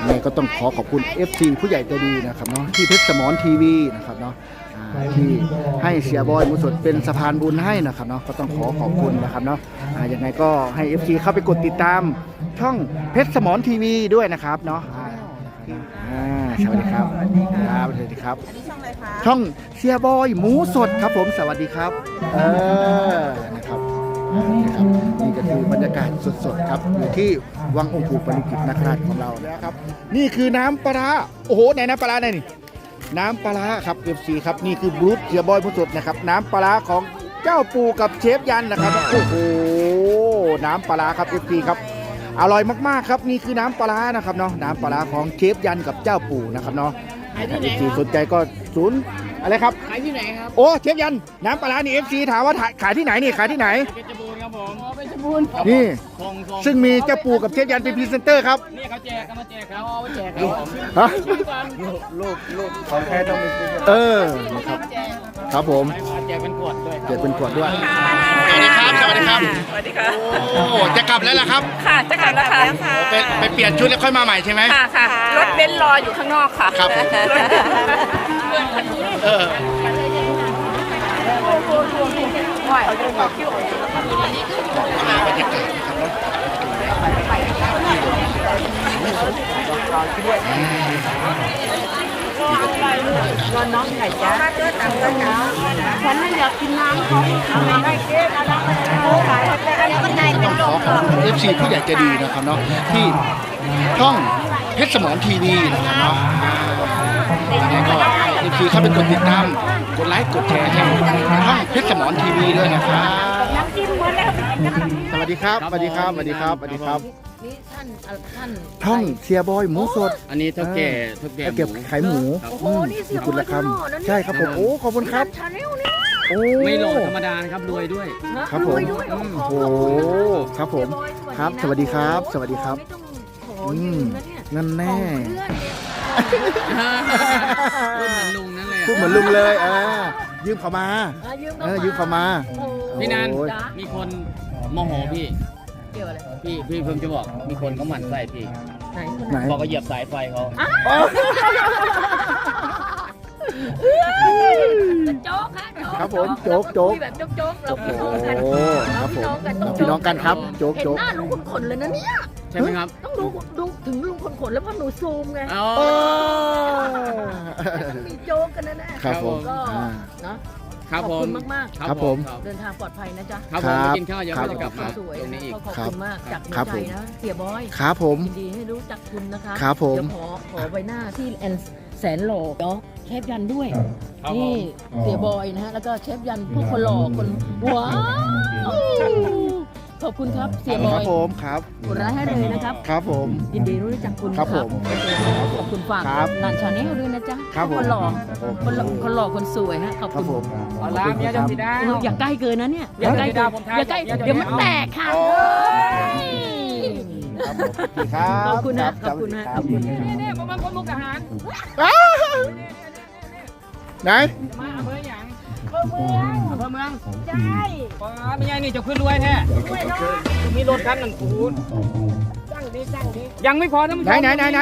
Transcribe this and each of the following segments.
ยังไงก็ต้องขอขอบคุณ FC ผู้ใหญ่ใจดีนะครับเนาะที่เพชรสมอนทีวีนะครับเนาะอ่าที่ให้เสียบอยมุสดเป็นสะพานบุญให้นะครับเนาะก็ต้องขอขอบคุณนะครับเนาะอ่ายังไงก็ให้ FC เข้าไปกดติดตามช่องเพชรสมอนทีวีด้วยนะครับเนาะอ่าอ่าสวัสดีครับครับสวัสดีครับ อันนี้ช่องอะไรคะ ช่องเชียบอยหมูสดครับผมสวัสดีครับ เออนะครับ นะครับนี่ก็คือบรรยากาศสดๆครับอยู่ที่วังองค์ปู่ปริจิตรนคราชของเรานะครับ นี่คือน้ำปลาร้าโอ้โหไหนน้ำปลาร้าไหนนี่น้ำปลาร้าครับเอฟซีครับนี่คือบรูทเชียร์บอยหมูสดนะครับ น้ำปลาร้าของเจ้าปู่กับเชฟยันนะครับโอ้โหน้ำปลาร้าครับเอฟซีครับอร่อยมากๆครับนี่คือน้ำปลาร้านะครับเนาะน้ำปลาร้าของเชฟยันกับเจ้าปู่นะครับเนาะถ้าเอฟซีสนใจก็ศูนย์อะไรครับขายที่ไหนครับโอ้เชฟยันน้ำปลาร้านี่เอฟซีถามว่าถ่ายขายที่ไหนนี่ขายที่ไหนเพชรบูรณ์ครั บผมอ๋อเพชรบูรณ์นี่ ส่งส่งซึ่งมีเจ้าปู่กับเชฟยันเป็นพรีเซนเตอร์ครับ นี่เขาแจกกันมาแจกครับเอาไปแจกครับผมฮะ ลูกลูกของแท้ต้องมีเออ นะครับ ครับผมแจกเป็นขวดด้วยเกิดเป็นขวดด้วย สวัสดีครับ สวัสดีครับ สวัสดีค่ะ โอ้ จะกลับแล้วล่ะครับค่ะ จะกลับแล้วค่ะ ไปไปเปลี่ยนชุดแล้วค่อยมาใหม่ใช่ไหม ค่ะค่ะ รถเบนซ์รออยู่ข้างนอกค่ะครับผมเออ น้องไก่จ้าเกิดตังกันนะฉันไม่อยากกินน้ำเขาทำไมให้เก๊นะน้องขายแล้วก็ในเป็นต้องขอขอบคุณเอฟซีผู้ใหญ่ใจดีนะครับเนาะที่ช่องเพชรสมรทีวีนะครับเนาะยังไงก็ เอฟซีเข้าไปกดติดตาม กดไลค์ กดแชร์ให้ช่องเพชรสมรทีวีด้วยนะครับ น้ำจิ้มเหมือนแล้วไปกินกันสวัสดีครับ สวัสดีครับ สวัสดีครับ สวัสดีครับ นี่ท่านท่านช่องเชียร์บอยหมูสดอันนี้เท่าแก่เท่าแก่เก็บขายหมูครับโอ้โหนี่เสียคุณละคำใช่ครับผม โอ้ ขอบคุณครับ ชาแนลนี่โอ้ไม่หล่อธรรมดานะครับรวยด้วยครับผมด้วยโอ้โหโอ้ครับผม ครับ สวัสดีครับ สวัสดีครับ ไม่ต้องขอยืมนะเนี่ยนั่นแน่รุ่นเหมือนลุงนั่นเลยพูดเหมือนลุงเลยเออยืมเขามาอะยืมเออยืมเขามา โอ้โหพี่นันโอ้ยจ๊ะมีคนโมโหพี่ เกี่ยวอะไรพี่พี่เพิ่งจะบอก มีคนเขาหมั่นไส้พี่ ไหนคนไหนบอกว่าเหยียบสายไฟเขาโจ๊กฮะโจ๊กครับผมโจ๊กโจ๊กคุยแบบโจ๊กๆเราโอ้พี่โหน้องกันครับผมเราพี่น้องกันครับโจ๊กเห็นโจ๊ก หน้าลุงคนขนเลยนะเนี่ย ใช่ไหมครับ ต้องดูดู ถึงลุงคนขนแล้วเพราะหนูซูมไงอ๋อโอ้มีโจ๊กกันนะนะ ครับผมก็อ่า เนาะครับขอบผคุมณมาก ครับผมครับๆเดินทางปลอดภัยนะจ๊ะครับผมไปกินข้าวเดี๋ยวครับก็จะกลับมาสวยตรงนี้อีก ขอบคุณมากจากหัวครับใจผม นะเสียบอยครับผม ยินดีให้รู้จักคุณนะคะครับผม เดี๋ยวขอขอใบหน้าที่แอนแสนหล่อเนาะเชฟยันด้วย ครับผม นี่เสียบอยนะฮะแล้วก็เชฟยันพวกคนหล่อคนว้าว ขอบคุณครับเสียบคอรับยผมครับกดไลค์ให้เลยนะครับ ครับผม ยินดีรู้จักคุณครับผมขอบคุณฝากครับนานชาแนลด้วยนะจ๊ะครับผมคนหล่อคนหล่อคนหล่อคนสวยฮะขอบครับคุผณมเอาละเมียจะสีดา เอออย่าใกล้เกินนะเนี่ยอย่าใกล้เกินผมทายอย่าใกล้อย่าเดี๋ยวมันแตกค่ะครับผมครับขอบคุณนะขอบคุณนะขอบคุณนะนี่ผมเป็นคนมุกทหารอ้าวไหน มาอำเภ อหยางอำเภอเมืองอำเภอเมืองใช่ป้าไม่ใช่นี่จะขึ้นรวยแท้มีรถคันหนึ่งคูณยังไม่พอท่านผู้ชไหนมไหนไหนไหน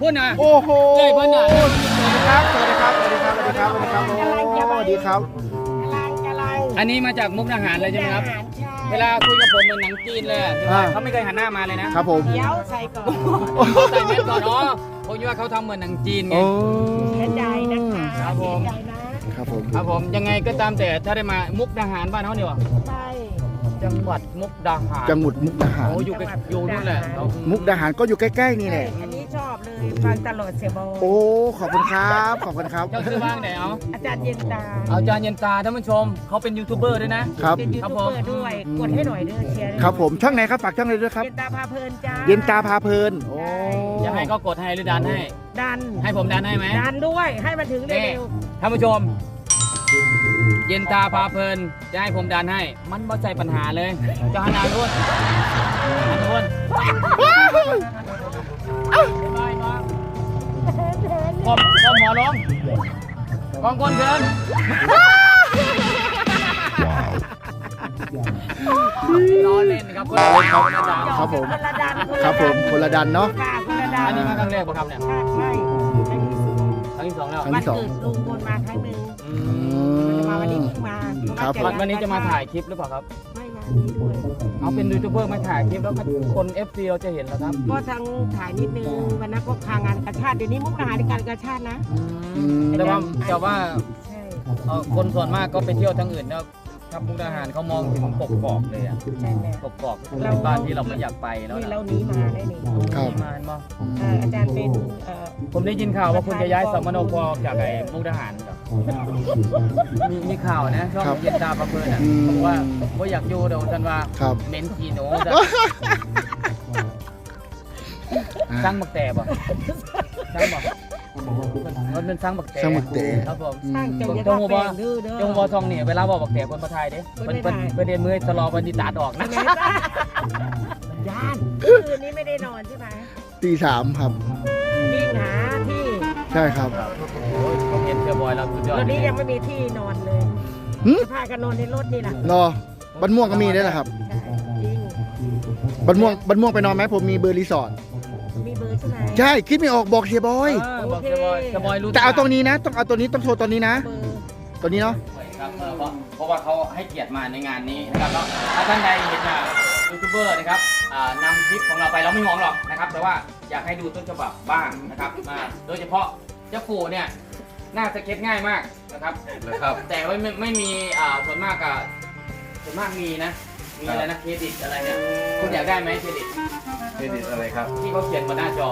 พูดนะโอ้โหเอ้ยเพิ่นน่ะสวัสดีครับสวัสดีครับสวัสดีครับสวัสดีครับสวัสดีครับโอ้สวัสดีครับอันนี้มาจากมุกดาหารเลยใช่ไหมครับ เวลาคุยกับผมเหมือนหนังจีนเลยอะอ่าเขาไม่เคยหันหน้ามาเลยนะครับผมใส่เม็ดก่อนอ๋อผมคิดว่าเขาทำเหมือนหนังจีนไงโอ้ครับผม ครับผมครับผมยังไงก็ตามแต่ถ้าได้มามุกดาหารบ้านเขาเนี่ยวะจังหวัดมุกดาหารจังหวัดมุกดาหารโอ้อยู่ใกล้อยู่นู่นแหละเรามุกดาหารก็อยู่ใกล้ๆนี่แหละอันนี้ชอบเลยฟังตลอดเสียบอโอ้ขอบคุณครับขอบคุณครับเจ้าซื้อบ้างไหนเอาอาจารย์เย็นตาเอาจานเย็นตาท่านผู้ชมเขาเป็นยูทูบเบอร์ด้วยนะครับเป็นยูครับทูบผมเบอร์ด้วยกดให้หน่อยเด้อเชียร์ด้วยครับผมช่องไหนครับฝากช่องไหนด้วยครับเย็นตาพาเพลินจ้าเย็นตาพาเพลินโอ้ จะให้เขากดให้หรือดันให้ ดัน ให้ผมดันให้ไหม ดันด้วยให้มันถึงเร็วท่านผู้ชม เย็นตาพาเพลินจะให้ผมดันให้ มันบ่ใจปัญหาเลยจะหันหน้ารุ่นหันรุ่นก้มก้มหัวลงกองก้นเกินล้อเล่นครับคนละคนละดันครับผมคนละดันนละครับผมคนละดันเนาะค่ะคนละ ดาอันนี้มาครั้งแรกป่ะครับเนี่ยใช่ใช่ครั้งที่สองครั้งที่สองแล้วครั้งวันที่สอง เกิดลุงพลมาครั้งหนึ่งอือืมมาวันนี้เพิ่งมาครับ วันวันนี้จะมาถ่ายคลิปหรือเปล่าครับ ไม่มานี่ด้วยเอาเป็นยูทูบเบอร์มาถ่ายคลิปแล้วก็คน FC เราจะเห็นแล้วครับก็ทั้งถ่ายนิดนึงวันนั้นก็คางานกระชาติเดี๋ยวนี้มุกดาหารในการกระชาตินะอืมแต่ว่าแต่ว่าใช่ เอ่อคนส่วนมากก็ไปเที่ยวทางอื่นแล้ว ทับมุกดาหารเขามองถึงกกอกเลยอะใช่แล้ว กกอกคือเป็นบ้านที่เราไม่อยากไปแล้วนี่นะเราหนีมาได้นี่ครับมีมาเห็นบ่เอ่ออาจารย์เป็นเอ่อผมได้ยินข่าวว่าคุณจะย้ายสมโนครัวออกจากไอ้มุกดาหารเหรอมีมีข่าวนะช่องครับเย็นตาประเพินอะอืม บอกว่าว่าอยากอยู่เดี๋ยวฉันว่าครับเหม็นขี้หนูจะอะสร้างบักแต่บ่สร้างบ่ มันเป็นสร้างบักแต่สร้างบักแต่ครับผมอืสร้างมเจ้าผมอย่าต้ต้อองงบอกแปลว่างดื้อเด้อจงวอทองเนี่ยเวลาบอกบักแต่คนประไทยเด้ไม่เป็นได้เป็นประเด็นมือตลอดวันดีตาดอกนะแม่จ้าย่านคืนนี้ไม่ได้นอนใช่ไหมตีสามครับ วิ่งหาที่ใช่ครับโอ้ยผมเห็นเชียร์บอยแล้วสุดยอดรถนี้ยังไม่มีที่นอนเลยหึจะพากันนอนในรถนี่แหละรอบันม่วงก็มีได้วยเหรอครับ ใช่จริงบันม่วงบันม่วงไปนอนไหมผมมีเบอร์รีสอร์ท มีเบอร์ใช่ไหมใช่คิดไม่ออกบอกเชียร์บอย เออบอกเชียร์บอยเชียร์บอยรู้จะเอาตรงนี้นะ ต้องเอาตัวนี้ต้องโทรตัวนี้นะ เบอร์ ตัวนี้เนาะ ครับเออเพราะเพราะว่าเขาให้เกียรติมาในงานนี้นะครับแล้วถ้าท่านใดเห็นอะยูทูบเบอร์นะครับอ่านำคลิปของเราไปเราไม่มองหรอกนะครับ แต่ว่าอยากให้ดูต้นฉบับบ้างนะครับมาโดยเฉพาะเจ้าปู่เนี่ยหน้าสเก็ตง่ายมากนะครับ นะครับ แต่ว่าไม่ไม่มีอ่าส่วนมากอะส่วนมากมีนะ มีอะไรนะเครดิตอะไรเนี่ยคุณอยากได้ไหมเครดิต เครดิตอะไรครับ ที่เขาเขียนบนหน้าจอ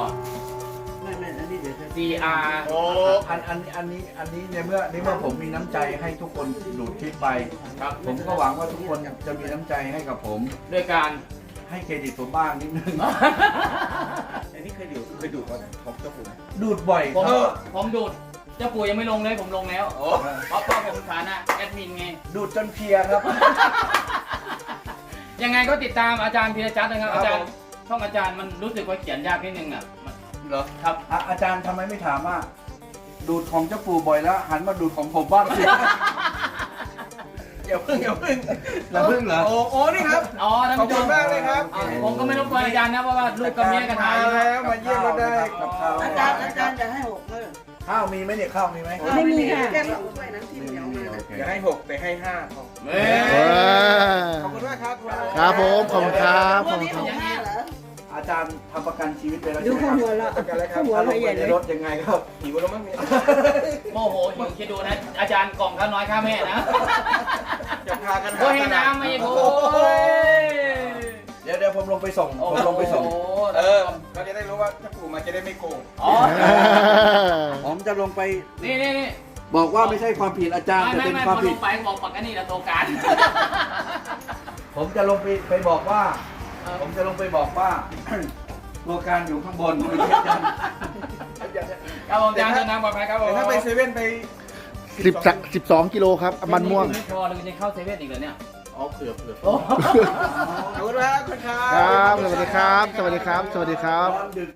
C R โอ้อันอันอันนี้อันนี้ในเมื่อในเมื่อผมมีน้ำใจให้ทุกคนดูดคลิปไป ครับ ผมก็หวังว่าทุกคนจะมีน้ำใจให้กับผม ด้วยการ ให้เครดิตผมบ้างนิดนึง อันนี้เคยดูเคยดูของของเจ้าปู่ไหมดูดบ่อยผมครับผมดูดเจ้าปู่ยังไม่ลงเลยผมลงแล้วโอ้เพราะเพราะผมฐานะแอดมินไง ดูดจนเพลียครับ ยังไงก็ติดตามอาจารย์พีรจัดนะครับครับ อาจารย์ผม ช่องอาจารย์มันรู้สึกว่าเขียนยากนิดนึงอะมันเหรอครับอะอาจารย์ทำไมไม่ถามว่า ดูดของเจ้าปู่บ่อยแล้ว หันมาดูดของผมบ้างสิ อย่าพึ่งอย่าพึ่งอย่าพึ่งเหรอ โอ้โอ้นี่ครับ อ๋อท่านขอบผู้ชคุมณมากเลยครับ อ่าผมก็ไม่รบกวนอาจารย์นะเพราะว่าลูกกับเมียกันมาถ่ายอยู่แล้วมาเยี่ยมเราได้กับข้าวอาจารย์อาจารย์จะให้หกเลยข้าวมีไหมเนี่ยข้าวมีไหมไม่มีค่ะ แค่สองถ้วยนั้นที่เหนียวมาโอเคอย่าให้หกแต่ให้ห้าพอเอ้เอยอขอบคุณมากครับ ครับผม ขอบคุณครับขวัอบนคุณนี้คหรับกห้าเหรอ อาจารย์ทำประกันชีวิตไปแล้วดูใช่ไหมข้างครับหัวเรากันแล้วครับข้างหัวถ้าลเรางใหไปญ่ในเลยรถยังไงครับหิวแล้วมั้งเนี่ยโมโหหิวคิดดูนะ อาจารย์กล่องข้าวน้อยข้าแม่นะจะพากันหาโอ้ยให้น้ำมาอีกโอ้ยเดี๋ยวเดี๋ยวผมลงไปส่งผมลงไปส่ง โอ้โหเออเราจะได้รู้ว่าถ้าปู่มาจะได้ไม่โกงอ๋อผมจะลงไปนี่นี่นี่บอกว่าไม่ใช่ความผิดอาจารย์ไม่แต่ไม่เป็นไม่คพวามอลผิด งไปบอกปากกันนี่ละตัวการผมจะลงไปไปบอกว่า ผมจะลงไปบอกว่า ตัวการอยู่ข้างบนไม่ใช่อาจารย์ครับผมอาจารย์เดินทางปลอดภัยครับผมแต่ถ้าไปเซเว่นไปสิบสิบสองกิโลครับ มันม่วงไม่พอเลยจะเข้าเซเว่นอีกเหรอเนี่ยอ๋อเผื่อเผื่อโอ้ขอบคุณมากคุณครับ ครับ สวัสดีครับ สวัสดีครับ สวัสดีครับตอนดึก